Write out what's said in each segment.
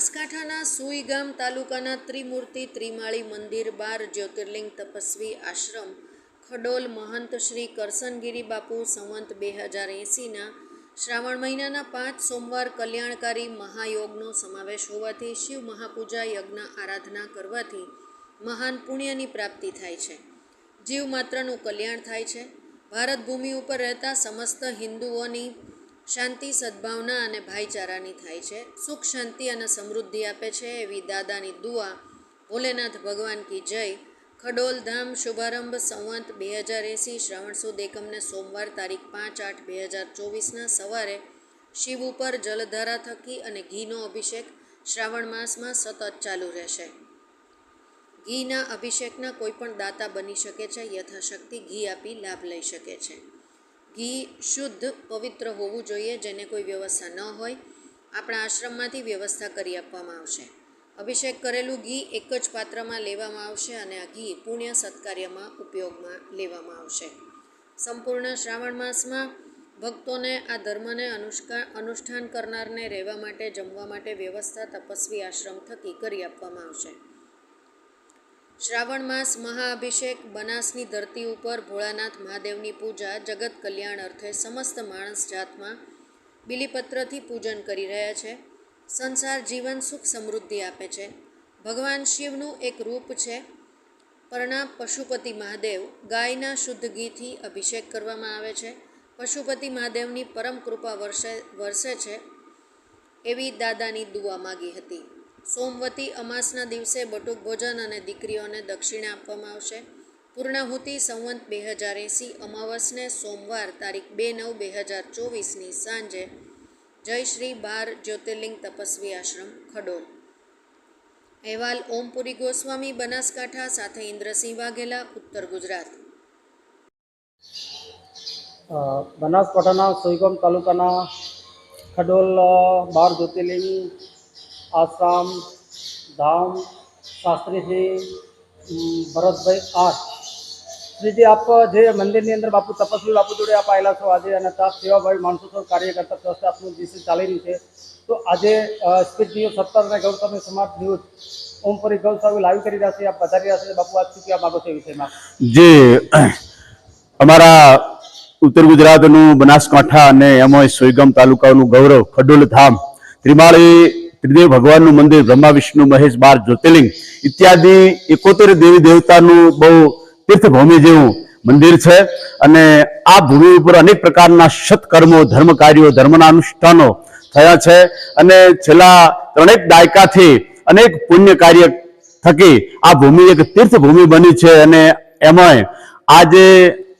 બનાસકાંઠાના સુઈગામ તાલુકાના ત્રિમૂર્તિ ત્રિમાળી મંદિર બાર જ્યોતિર્લિંગ તપસ્વી આશ્રમ ખડોલ મહંત શ્રી કરસનગીરી બાપુ સંવંત બે હજાર એંસીના શ્રાવણ મહિનાના પાંચ સોમવાર કલ્યાણકારી મહાયોગનો સમાવેશ હોવાથી શિવ મહાપૂજા યજ્ઞ આરાધના કરવાથી મહાન પુણ્યની પ્રાપ્તિ થાય છે. જીવ માત્રનું કલ્યાણ થાય છે. ભારત ભૂમિ ઉપર રહેતા સમસ્ત હિન્દુઓની શાંતિ, સદભાવના અને ભાઈચારાની થાય છે. સુખ, શાંતિ અને સમૃદ્ધિ આપે છે એવી દાદાની દુઆ. ભોલેનાથ ભગવાન કી જય. ખડોલ ધામ શુભારંભ સંવંત બે હજાર એંસી શ્રાવણ સુદ એકમને સોમવાર તારીખ પાંચ આઠ બે હજાર ચોવીસના સવારે શિવ ઉપર જલધારા થકી અને ઘીનો અભિષેક શ્રાવણ માસમાં સતત ચાલુ રહેશે. ઘીના અભિષેકના કોઈપણ દાતા બની શકે છે, યથાશક્તિ ઘી આપી લાભ લઈ શકે છે. ઘી શુદ્ધ, પવિત્ર હોવું જોઈએ જેને કોઈ વ્યવસ્થા ન હોય. આપણા આશ્રમમાંથી વ્યવસ્થા કરી આપવામાં આવશે. અભિષેક કરેલું ઘી એક જ પાત્રમાં લેવામાં આવશે અને આ ઘી પુણ્ય સત્કાર્યમાં ઉપયોગમાં લેવામાં આવશે. સંપૂર્ણ શ્રાવણ માસમાં ભક્તોને આ ધર્મને અનુષ્કા, અનુષ્ઠાન કરનારને રહેવા માટે, જમવા માટે વ્યવસ્થા તપસ્વી આશ્રમ થકી કરી આપવામાં આવશે. શ્રાવણ માસ મહાઅભિષેક બનાસની ધરતી ઉપર ભોળાનાથ મહાદેવની પૂજા જગત કલ્યાણ અર્થે સમસ્ત માણસ જાતમાં બિલીપત્રથી પૂજન કરી રહ્યા છે. સંસાર જીવન સુખ સમૃદ્ધિ આપે છે. ભગવાન શિવનું એક રૂપ છે. પરણા પશુપતિ મહાદેવ ગાયના શુદ્ધ ઘીથી અભિષેક કરવામાં આવે છે. પશુપતિ મહાદેવની પરમ કૃપા વર્ષે વરસે છે. એવી દાદાની દુઆ માગી હતી. સોમવતી અમાસના દિવસે બટુક ભોજન અને દીકરીઓને દક્ષિણા આપવામાં આવશે. પૂર્ણાહુતિ સંવંત બે હજાર એંસી, અમાવસને સોમવાર તારીખ બે નવ બે હજાર ચોવીસની સાંજે. જય શ્રી બાર જ્યોતિર્લિંગ તપસ્વી આશ્રમ, ખડોલ. અહેવાલ ઓમપુરી ગોસ્વામી, બનાસકાંઠા, સાથે ઇન્દ્રસિંહ વાઘેલા, ઉત્તર ગુજરાત. બનાસકાંઠાના સોયગામ તાલુકાના ખડોલ બાર જ્યોતિર્લિંગ આસામ, ધામ શાસ્ત્રી ભરતભાઈ આઠ. શ્રીજી, આપ જે મંદિરની અંદર બાપુ તપસ્વી બાપુ જોડે આપ આવેલા છો આજે અને ત્યાં સેવાભાઈ માણસો છો કાર્ય કરતા ટ્રસ્ટ આપનું જે ચાલી રહ્યું છે. તો આજે સ્પીચ ન્યૂઝ સત્તર અને ગૌતમ સમાજ ન્યૂઝ ઓમપરી ગૌસ્વામી લાઈવ કરી રહ્યા છે, આપ વધારી રહ્યા છે બાપુ આજ શું કહેવા માગો વિષયમાં. જે, અમારા ઉત્તર ગુજરાતનું બનાસકાંઠા અને એમાં સોયગામ તાલુકાનું ગૌરવ, ખડોલ ધામ, ત્રિમાળી ત્રિદેવ ભગવાનનું મંદિર, બ્રહ્મા, વિષ્ણુ, મહેશ, બાર, જ્યોતિર્લિંગ ઇત્યાદિ એકોતેર દેવી દેવતાનું બહુ તીર્થભૂમિ જેવું મંદિર છે. અને આ ભૂમિ ઉપર અનેક પ્રકારના સત્કર્મો ધર્મ કાર્યો ધર્મના અનુષ્ઠાનો થયા છે. અને છેલ્લા ત્રણેક દાયકાથી અનેક પુણ્ય કાર્ય થકી આ ભૂમિ એક તીર્થભૂમિ બની છે. અને એમાંય આજે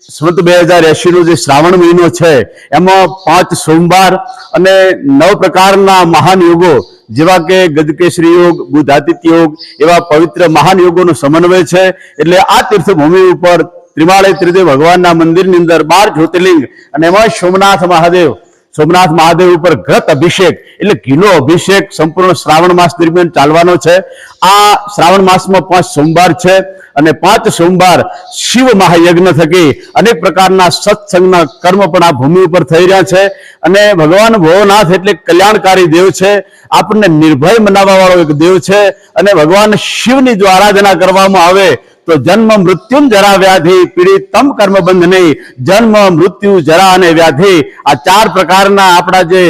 સ્મૃત બે હજાર એસીનો જે શ્રાવણ મહિનો છે, એમાં પાંચ સોમવાર અને નવ પ્રકારના મહાન યોગો જેવા કે ગદકેશ્રી યોગ બુધાતિત્ય યોગ, એવા પવિત્ર મહાન યોગોનો સમન્વય છે. એટલે આ તીર્થભૂમિ ઉપર ત્રિમાળે ત્રિદેવ ભગવાનના મંદિરની અંદર બાર જ્યોતિર્લિંગ અને એમાં સોમનાથ મહાદેવ સોમનાથ મહાદેવ ઉપર ઘટ અભિષેક, એટલે ઘીનો અભિષેક સંપૂર્ણ શ્રાવણ માસ દરમિયાન ચાલવાનો છે. આ શ્રાવણ માસમાં પાંચ સોમવાર છે અને પાંચ સોમવાર શિવ મહાયજ્ઞ થકી અનેક પ્રકારના સત્સંગના કર્મ પણ આ ભૂમિ ઉપર થઈ રહ્યા છે. અને ભગવાન ભોવનાથ એટલે કલ્યાણકારી દેવ છે. આપણને નિર્ભય મનાવવા વાળો એક દેવ છે અને ભગવાન શિવની જો આરાધના કરવામાં આવે તો જન્મ મૃત્યુ જરા વ્યાધિ પીડિત તમ કર્મ બંધ નહીં. જન્મ મૃત્યુ જરા અને વ્યાધિ. આ ચાર પ્રકારના આપણા જે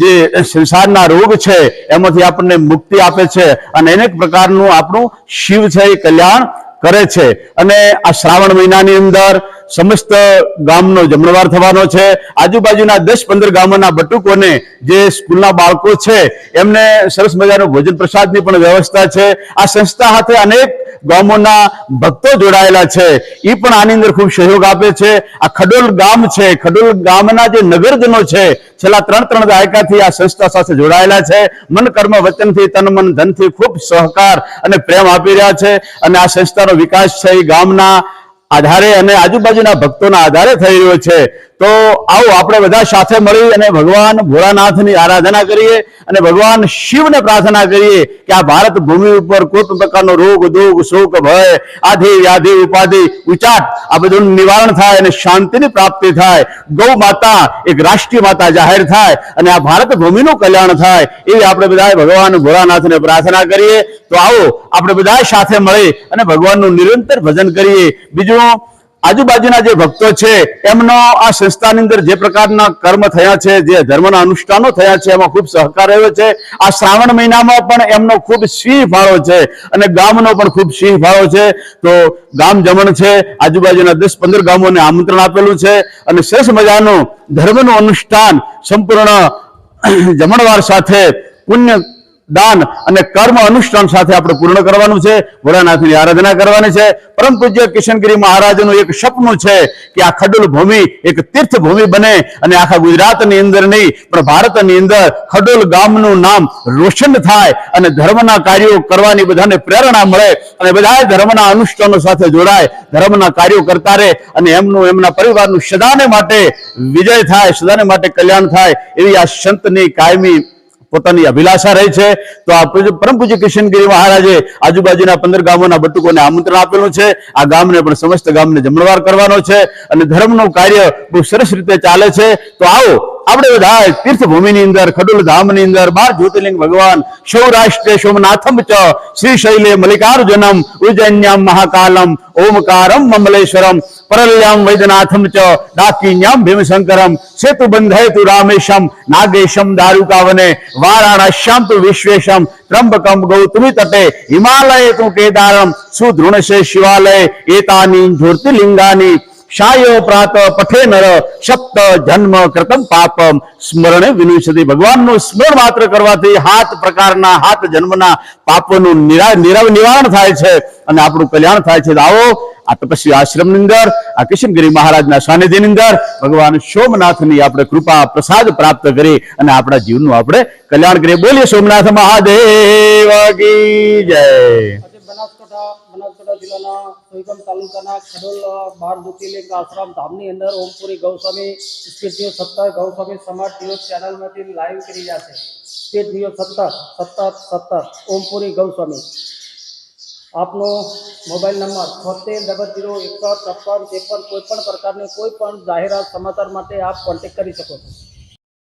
જે સંસારના રોગ છે, એમાંથી આપણને મુક્તિ આપે છે અને અનેક પ્રકારનું આપણું શિવ છે એ કલ્યાણ કરે છે. અને આ શ્રાવણ મહિનાની અંદર સમસ્ત ગામનો જમણવાર થવાનો છે. આજુબાજુના દસ પંદર ગામોના બટુકોને જે સ્કૂલના બાળકો છે, એમને સરસ મજાનો ભોજન પ્રસાદની પણ વ્યવસ્થા છે. આ સંસ્થા સાથે અનેક ગામોના ભક્તો જોડાયેલા છે. એ પણ આની અંદર ખૂબ સહયોગ આપે છે. આ ખડોલ ગામ છે, ખડોલ ગામના જે નગરજનો છે, છેલ્લા ત્રણ ત્રણ દાયકાથી આ સંસ્થા સાથે જોડાયેલા છે. મન, કર્મ, વચનથી, તન, મન, ધનથી ખૂબ સહકાર અને પ્રેમ આપી રહ્યા છે અને આ સંસ્થાનો વિકાસ છે. એ ગામના આધારે અને આજુબાજુના ભક્તોના આધારે થઈ રહ્યો છે. તો આવો આપણે બધા સાથે મળી અને ભગવાન ભોળાનાથની આરાધના કરીએ અને ભગવાન શિવને પ્રાર્થના કરીએ કે આ ભારત ભૂમિ ઉપર કોઈ પ્રકારનો રોગ, દુઃખ, શોક, ભય, આધિ, વ્યાધિ, ઉપાધિ, ઉચાટ, આ બધું નિવારણ થાય અને શાંતિની પ્રાપ્તિ થાય. ગૌ માતા એક રાષ્ટ્રીય માતા જાહેર થાય અને આ ભારત ભૂમિનું કલ્યાણ થાય એવી આપણે બધા ભગવાન ભોળાનાથને પ્રાર્થના કરીએ. તો આવો આપણે બધા સાથે મળી અને ભગવાનનું નિરંતર ભજન કરીએ. બીજું આજુબાજુના જે ભક્તો છે, એમનો આ સંસ્થાની અંદર જે પ્રકારના કર્મ થયા છે, જે ધર્મના અનુષ્ઠાનો થયા છે, એમાં ખૂબ સહકાર રહ્યો છે. આ શ્રાવણ મહિનામાં પણ એમનો ખૂબ સિંહ ફાળો છે અને ગામનો પણ ખૂબ સિંહ ફાળો છે. તો ગામ જમણ છે, આજુબાજુના દસ પંદર ગામોને આમંત્રણ આપેલું છે અને શેષ મજાનું ધર્મનું અનુષ્ઠાન સંપૂર્ણ જમણવાર સાથે પુણ્ય દાન અને કર્મ અનુષ્ઠાન સાથે આપણે પૂર્ણ કરવાનું છે. ભોળાનાથની આરાધના કરવાની છે. પરમ પૂજ્ય કિશનગીરી મહારાજનું એક સપનું છે કે આ ખડુલ ભૂમિ એક તીર્થ ભૂમિ બને અને આખા ગુજરાતની અંદર નહીં, પણ ભારતની અંદર ખડુલ ગામનું નામ રોશન થાય અને ધર્મના કાર્યો કરવાની બધાને પ્રેરણા મળે અને બધા ધર્મના અનુષ્ઠાનો સાથે જોડાય. ધર્મના કાર્યો કરતા રહે અને એમનું, એમના પરિવારનું સદાને માટે વિજય થાય, સદાને માટે કલ્યાણ થાય એવી આ સંતની કાયમી પોતાની અભિલાષા રહી છે. તો આ પરમ પૂજ્ય કિશનગીરી મહારાજે આજુબાજુના પંદર ગામોના બટુકોને આમંત્રણ આપેલું છે. આ ગામને પણ સમસ્ત ગામને જમણવાર કરવાનો છે અને ધર્મનું કાર્ય બહુ સરસ રીતે ચાલે છે. તો આવો આપણે બધા તીર્થભૂમિની અંદર, ખડુલ ધામની અંદર, બાર જ્યોતિર્લિંગ ભગવાન સૌરાષ્ટ્રે સોમનાથમ ચ, શ્રી શૈલે મલ્લિકાર્જુનમ ઉજ્જૈન્યામ મહાકાલમ, ઓમકારમ મમલેશ્વરમ, પરલ્યામ વૈદ્યનાથમ ચ, ડાકીન્યામ ભીમશંકરમ, સેતુ બંધય તુ રામેશમ, નાગેશમ દારૂકાવને, વારાણસ્યામ તુ વિશ્વેશમ ત્રંબકમ ગૌતમી તટે, હિમાલય તું કેદારમ સુધૃણશે શિવાલય, એતાની જ્યોતિર્લિંગાની શાયો પ્રાત પઠે નર, સપ્ત જન્મ કૃતમ પાપમ. સ્મરણે વિનુષતિ ભગવાનનું સ્મરણ માત્ર કરવાથી હાથ પ્રકારના હાથ જન્મના પાપોનું નિવારણ થાય છે અને આપણું કલ્યાણ થાય છે. આવો, આ તપસ્વી આશ્રમની અંદર, આ કિશનગીરી મહારાજના સાનિધ્યની અંદર ભગવાન સોમનાથની આપણે કૃપા, પ્રસાદ પ્રાપ્ત કરી અને આપણા જીવનનું આપણે કલ્યાણ કરીએ. બોલીએ, સોમનાથ મહાદેવ કી જય. બનાસકાંઠા જિલ્લાના સોયગામ તાલુકાના ખડોલ બાર જ્યોતિર્લિંગ આશ્રમ ધામની અંદર ઓમપુરી ગૌસ્વામી સ્પીડ ન્યૂઝ સત્તર ગૌસ્વામી સમાજ ન્યૂઝ ચેનલમાંથી લાઈવ કરી રહ્યા છે. સ્પીડ ન્યૂઝ સત્તર સત્તર સત્તર ઓમપુરી ગૌસ્વામી. આપનો મોબાઈલ નંબર છોતેર, ડબલ જીરો એકસઠ, છપ્પન, ત્રેપન, કોઈપણ પ્રકારની કોઈ પણ જાહેરાત સમાચાર માટે આપ કોન્ટેક્ટ કરી શકો છો.